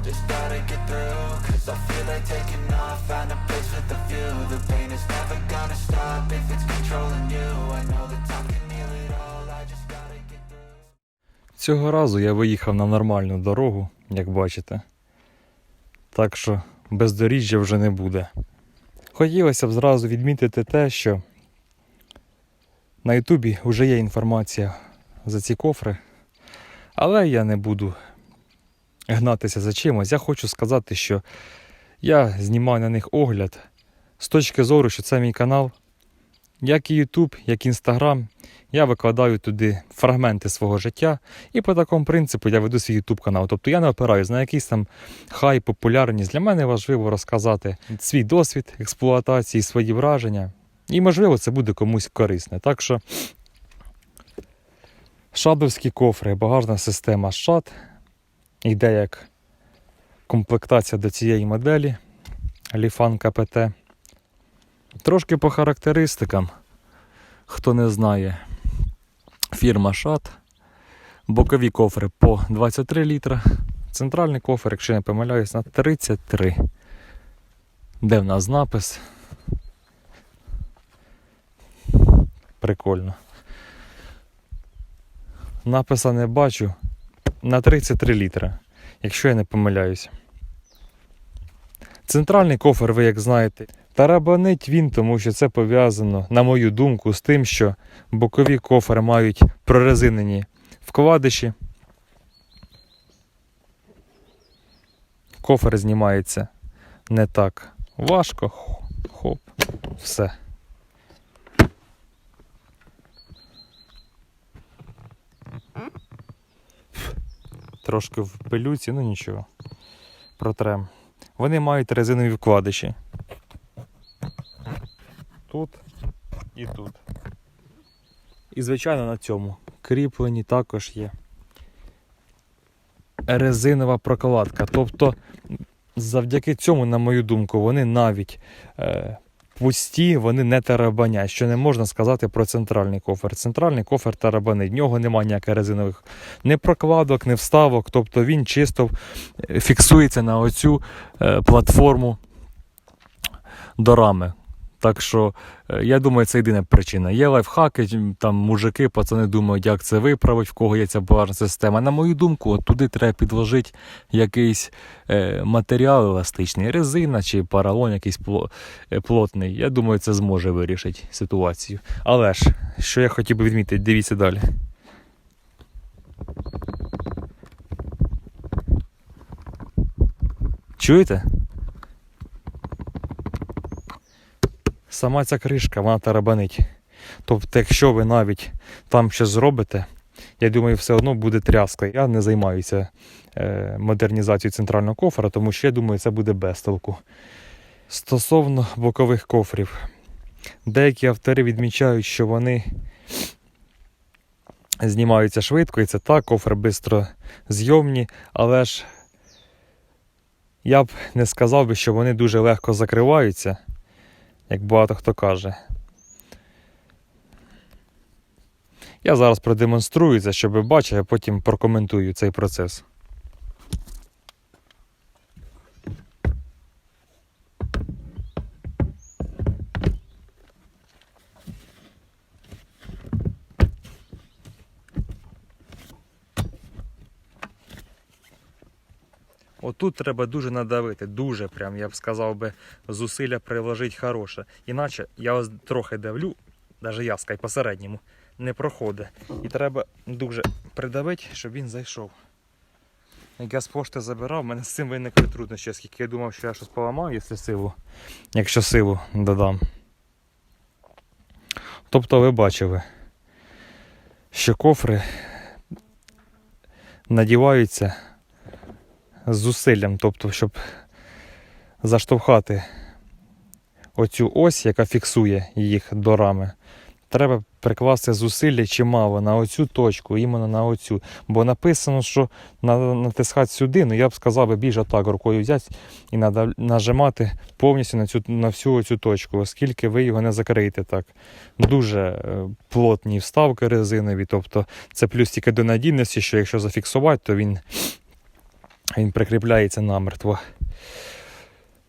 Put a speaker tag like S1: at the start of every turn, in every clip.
S1: I just gotta get through Cause I feel like taking off, find a place with a view The pain is never gonna stop if it's controlling you I know that time can heal it all, I just gotta get through
S2: Цього разу я виїхав на нормальну дорогу, як бачите. Так що бездоріжжя вже не буде. Хотілося б зразу відмітити те, що на Ютубі вже є інформація за ці кофри, але я не буду гнатися за чимось. Я хочу сказати, що я знімаю на них огляд з точки зору, що це мій канал. Як і YouTube, як і Instagram, я викладаю туди фрагменти свого життя, і по такому принципу я веду свій YouTube канал. Тобто я не опираюсь на якийсь там хай, популярність. Для мене важливо розказати свій досвід експлуатації, свої враження. І можливо це буде комусь корисне. Так що шадовські кофри, багажна система шад. Йде як комплектація до цієї моделі Ліфан КПТ. Трошки по характеристикам, хто не знає, фірма Шат. Бокові кофри по 23 літра. Центральний кофр, якщо не помиляюсь, на 33. Де в нас напис? Прикольно. Написа не бачу. На 33 літра, якщо я не помиляюсь. Центральний кофр, ви як знаєте, тарабанить він, тому що це пов'язано, на мою думку, з тим, що бокові кофри мають прорезинені вкладиші. Кофер знімається не так важко. Хоп, все. Трошки в пилюці, ну нічого. Протрем. Вони мають резинові вкладиші. Тут і тут. І, звичайно, на цьому кріплені також є резинова прокладка. Тобто, завдяки цьому, на мою думку, вони навіть е, пусті, вони не тарабанять, що не можна сказати про центральний кофер. Центральний кофер тарабанить, в нього немає ніяких резинових ні прокладок, ні вставок. Тобто він чисто е, фіксується на оцю е, платформу до рами. Так що, е, я думаю, це єдина причина. Є лайфхаки, там мужики, пацани думають, як це виправить, в кого є ця багажна система. На мою думку, от туди треба підложити якийсь е, матеріал еластичний, резина чи поролон якийсь е, плотний. Я думаю, це зможе вирішити ситуацію. Але ж, що я хотів би відмітити, дивіться далі. Чуєте? Сама ця кришка, вона тарабанить. Тобто, якщо ви навіть там щось зробите, я думаю, все одно буде тряска. Я не займаюся е, модернізацією центрального кофра, тому що я думаю, це буде без толку. Стосовно бокових кофрів, деякі автори відмічають, що вони знімаються швидко, і це так, кофри швидко зйомні, але ж я б не сказав би, що вони дуже легко закриваються як багато хто каже. Я зараз продемонструю це, щоб ви бачили, а потім прокоментую цей процес. Отут треба дуже надавити, дуже прям, я б сказав би, зусилля приложити хороше. Іначе я ось трохи давлю, навіть я скай посередньому, не проходить. І треба дуже придавити, щоб він зайшов. Як я з пошти забирав, в мене з цим виникли труднощі, оскільки я думав, що я щось поламаю, якщо силу, якщо силу додам. Тобто ви бачили, що кофри надіваються зусиллям, тобто, щоб заштовхати оцю ось, яка фіксує їх до рами, треба прикласти зусилля чимало на оцю точку, іменно на оцю. Бо написано, що треба натискати сюди, ну я б сказав, би більше так рукою взяти і нажимати повністю на, цю, на всю оцю точку, оскільки ви його не закриєте так. Дуже е, плотні вставки резинові, тобто це плюс тільки до надійності, що якщо зафіксувати, то він Він прикріпляється намертво.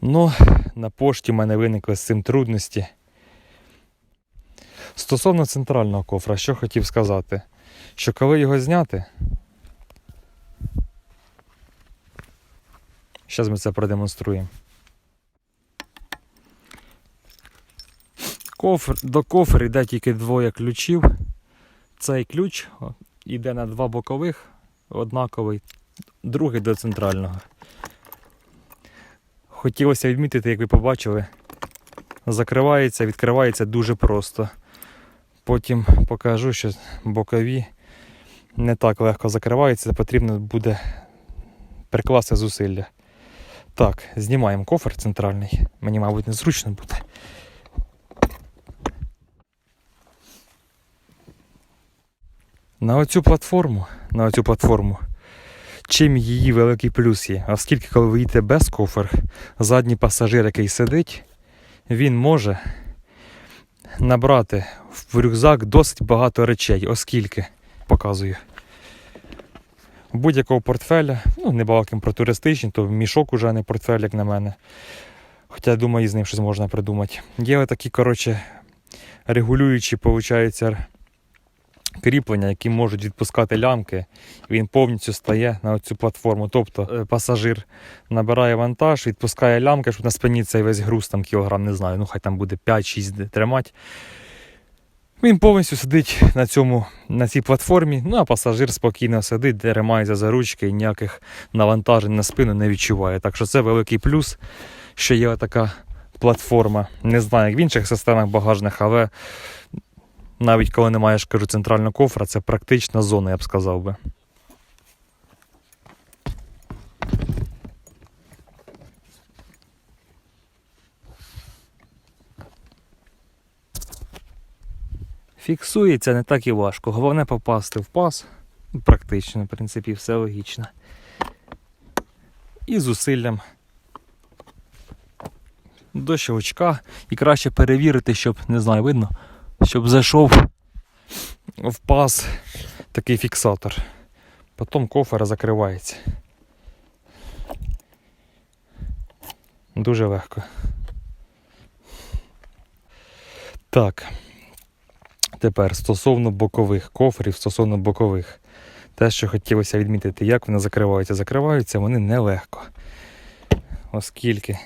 S2: Ну, на пошті в мене виникли з цим трудності. Стосовно центрального кофра, що хотів сказати, що коли його зняти, зараз ми це продемонструємо. Кофр, до кофр йде тільки двоє ключів. Цей ключ йде на два бокових, однаковий, другий до центрального. Хотілося відмітити, як ви побачили, закривається, відкривається дуже просто. Потім покажу, що бокові не так легко закриваються, потрібно буде прикласти зусилля. Так, знімаємо кофр центральний. Мені, мабуть, незручно буде. На оцю платформу, на оцю платформу, чим її великий плюс є, оскільки коли ви їдете без кофр, задній пасажир, який сидить, він може набрати в рюкзак досить багато речей, оскільки показую. Будь-якого портфеля, ну не балаким про туристичні, то мішок уже не портфель, як на мене. Хоча думаю, з ним щось можна придумати. Є такі, коротше, регулюючі, виходить, кріплення, які можуть відпускати лямки. Він повністю стає на цю платформу. Тобто е, пасажир набирає вантаж, відпускає лямки, щоб на спині цей весь груз, там кілограм, не знаю, ну хай там буде 5-6 тримати. Він повністю сидить на, цьому, на цій платформі, ну а пасажир спокійно сидить, тримається за ручки і ніяких навантажень на спину не відчуває. Так що це великий плюс, що є така платформа. Не знаю, як в інших системах багажних, але навіть коли немає, ж кажу, центрального кофра, це практична зона, я б сказав би. Фіксується не так і важко. Головне попасти в пас. Практично, в принципі, все логічно. І зусиллям до щелчка. І краще перевірити, щоб, не знаю, видно, щоб зайшов в паз такий фіксатор. Потім кофер закривається. Дуже легко. Так. Тепер стосовно бокових кофрів, стосовно бокових. Те, що хотілося відмітити, як вони закриваються. Закриваються вони нелегко. Оскільки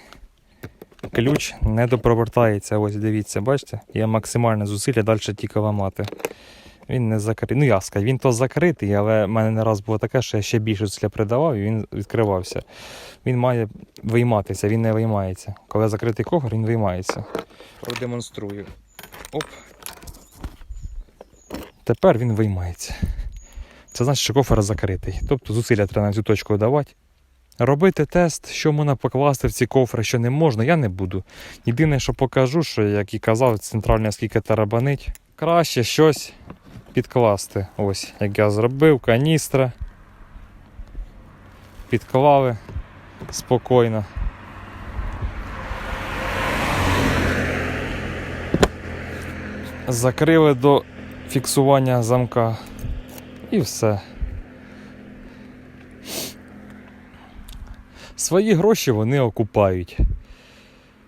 S2: ключ не допровертається. Ось дивіться, бачите? Є максимальне зусилля далі тільки ламати. Він не закритий. Ну, я скажу, він то закритий, але в мене не раз було таке, що я ще більше зусилля придавав і він відкривався. Він має вийматися, він не виймається. Коли закритий кофр, він виймається. Продемонструю. Оп. Тепер він виймається. Це значить, що кофер закритий. Тобто зусилля треба на цю точку давати. Робити тест, що можна покласти в ці кофри, що не можна, я не буду. Єдине, що покажу, що, як і казав, центральне скільки тарабанить, краще щось підкласти. Ось, як я зробив, каністра. Підклали спокійно. Закрили до фіксування замка. І все. Свої гроші вони окупають.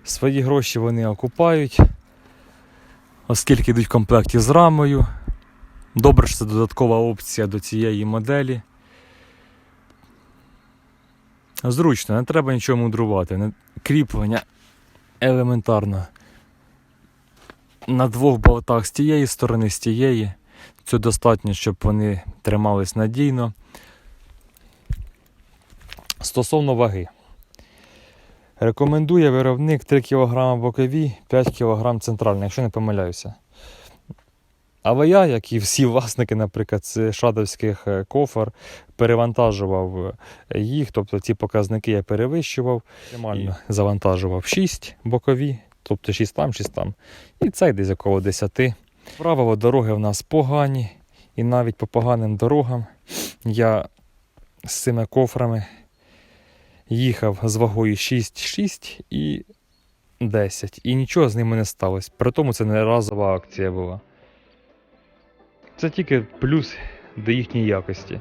S2: Свої гроші вони окупають, оскільки йдуть в комплекті з рамою. Добре, що це додаткова опція до цієї моделі. Зручно, не треба нічого мудрувати. Кріплення елементарно. На двох болтах з тієї сторони, з тієї. Цього достатньо, щоб вони тримались надійно. Стосовно ваги. Рекомендує виробник 3 кг бокові, 5 кг центральний, якщо не помиляюся. Але я, як і всі власники, наприклад, з шадовських е, кофр, перевантажував е, їх, тобто ці показники я перевищував, максимально завантажував 6 бокові, тобто 6 там, 6 там. І цей десь около 10. Правило, дороги в нас погані, і навіть по поганим дорогам я з цими кофрами їхав з вагою 6,6 і 10. І нічого з ними не сталося. При тому це не разова акція була. Це тільки плюс до їхньої якості.